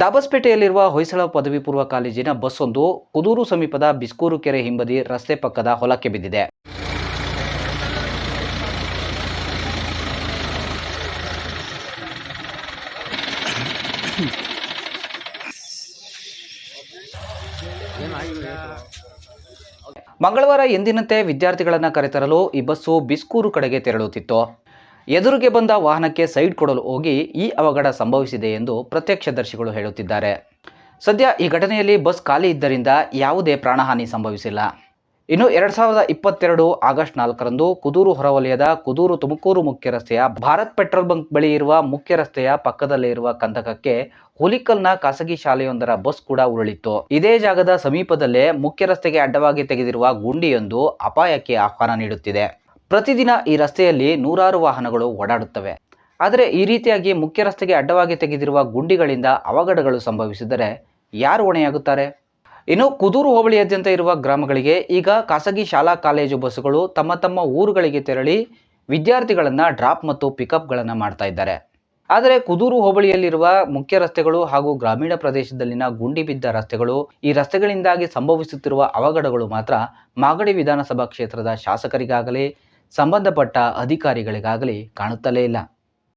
ದಾಬಸ್ಪೇಟೆಯಲ್ಲಿರುವ ಹೊಯ್ಸಳ ಪದವಿ ಪೂರ್ವ ಕಾಲೇಜಿನ ಬಸ್ಸೊಂದು ಕುದೂರು ಸಮೀಪದ ಬಿಸ್ಕೂರು ಕೆರೆ ಹಿಂಬದಿ ರಸ್ತೆ ಪಕ್ಕದ ಹೊಲಕ್ಕೆ ಬಿದ್ದಿದೆ. ಮಂಗಳವಾರ ಎಂದಿನಂತೆ ವಿದ್ಯಾರ್ಥಿಗಳನ್ನು ಕರೆತರಲು ಈ ಬಸ್ಸು ಬಿಸ್ಕೂರು ಕಡೆಗೆ ತೆರಳುತ್ತಿತ್ತು. ಎದುರಿಗೆ ಬಂದ ವಾಹನಕ್ಕೆ ಸೈಡ್ ಕೊಡಲು ಹೋಗಿ ಈ ಅವಘಡ ಸಂಭವಿಸಿದೆ ಎಂದು ಪ್ರತ್ಯಕ್ಷದರ್ಶಿಗಳು ಹೇಳುತ್ತಿದ್ದಾರೆ. ಸದ್ಯ ಈ ಘಟನೆಯಲ್ಲಿ ಬಸ್ ಖಾಲಿ ಇದ್ದರಿಂದ ಯಾವುದೇ ಪ್ರಾಣಹಾನಿ ಸಂಭವಿಸಿಲ್ಲ. ಇನ್ನು ಎರಡ್ ಸಾವಿರದ ಇಪ್ಪತ್ತೆರಡು ಆಗಸ್ಟ್ ನಾಲ್ಕರಂದು ಕುದೂರು ಹೊರವಲಯದ ಕುದೂರು ತುಮಕೂರು ಮುಖ್ಯ ರಸ್ತೆಯ ಭಾರತ್ ಪೆಟ್ರೋಲ್ ಬಂಕ್ ಬಳಿ ಇರುವ ಮುಖ್ಯ ರಸ್ತೆಯ ಪಕ್ಕದಲ್ಲೇ ಇರುವ ಕಂದಕಕ್ಕೆ ಹುಲಿಕಲ್ನ ಖಾಸಗಿ ಶಾಲೆಯೊಂದರ ಬಸ್ ಕೂಡ ಉರುಳಿತ್ತು. ಇದೇ ಜಾಗದ ಸಮೀಪದಲ್ಲೇ ಮುಖ್ಯ ರಸ್ತೆಗೆ ಅಡ್ಡವಾಗಿ ತೆಗೆದಿರುವ ಗುಂಡಿಯೊಂದು ಅಪಾಯಕ್ಕೆ ಆಹ್ವಾನ ನೀಡುತ್ತಿದೆ. ಪ್ರತಿದಿನ ಈ ರಸ್ತೆಯಲ್ಲಿ ನೂರಾರು ವಾಹನಗಳು ಓಡಾಡುತ್ತವೆ. ಆದರೆ ಈ ರೀತಿಯಾಗಿ ಮುಖ್ಯ ರಸ್ತೆಗೆ ಅಡ್ಡವಾಗಿ ತೆಗೆದಿರುವ ಗುಂಡಿಗಳಿಂದ ಅವಘಡಗಳು ಸಂಭವಿಸಿದರೆ ಯಾರು ಹೊಣೆಯಾಗುತ್ತಾರೆ? ಇನ್ನು ಕುದೂರು ಹೋಬಳಿಯಾದ್ಯಂತ ಇರುವ ಗ್ರಾಮಗಳಿಗೆ ಈಗ ಖಾಸಗಿ ಶಾಲಾ ಕಾಲೇಜು ಬಸ್ಸುಗಳು ತಮ್ಮ ತಮ್ಮ ಊರುಗಳಿಗೆ ತೆರಳಿ ವಿದ್ಯಾರ್ಥಿಗಳನ್ನು ಡ್ರಾಪ್ ಮತ್ತು ಪಿಕಪ್ಗಳನ್ನು ಮಾಡ್ತಾ ಇದ್ದಾರೆ. ಆದರೆ ಕುದೂರು ಹೋಬಳಿಯಲ್ಲಿರುವ ಮುಖ್ಯ ರಸ್ತೆಗಳು ಹಾಗೂ ಗ್ರಾಮೀಣ ಪ್ರದೇಶದಲ್ಲಿನ ಗುಂಡಿ ಬಿದ್ದ ರಸ್ತೆಗಳು ಈ ರಸ್ತೆಗಳಿಂದಾಗಿ ಸಂಭವಿಸುತ್ತಿರುವ ಅವಘಡಗಳು ಮಾತ್ರ ಮಾಗಡಿ ವಿಧಾನಸಭಾ ಕ್ಷೇತ್ರದ ಶಾಸಕರಿಗಾಗಲಿ ಸಂಬಂಧಪಟ್ಟ ಅಧಿಕಾರಿಗಳಿಗಾಗಲಿ ಕಾಣುತ್ತಲೇ ಇಲ್ಲ.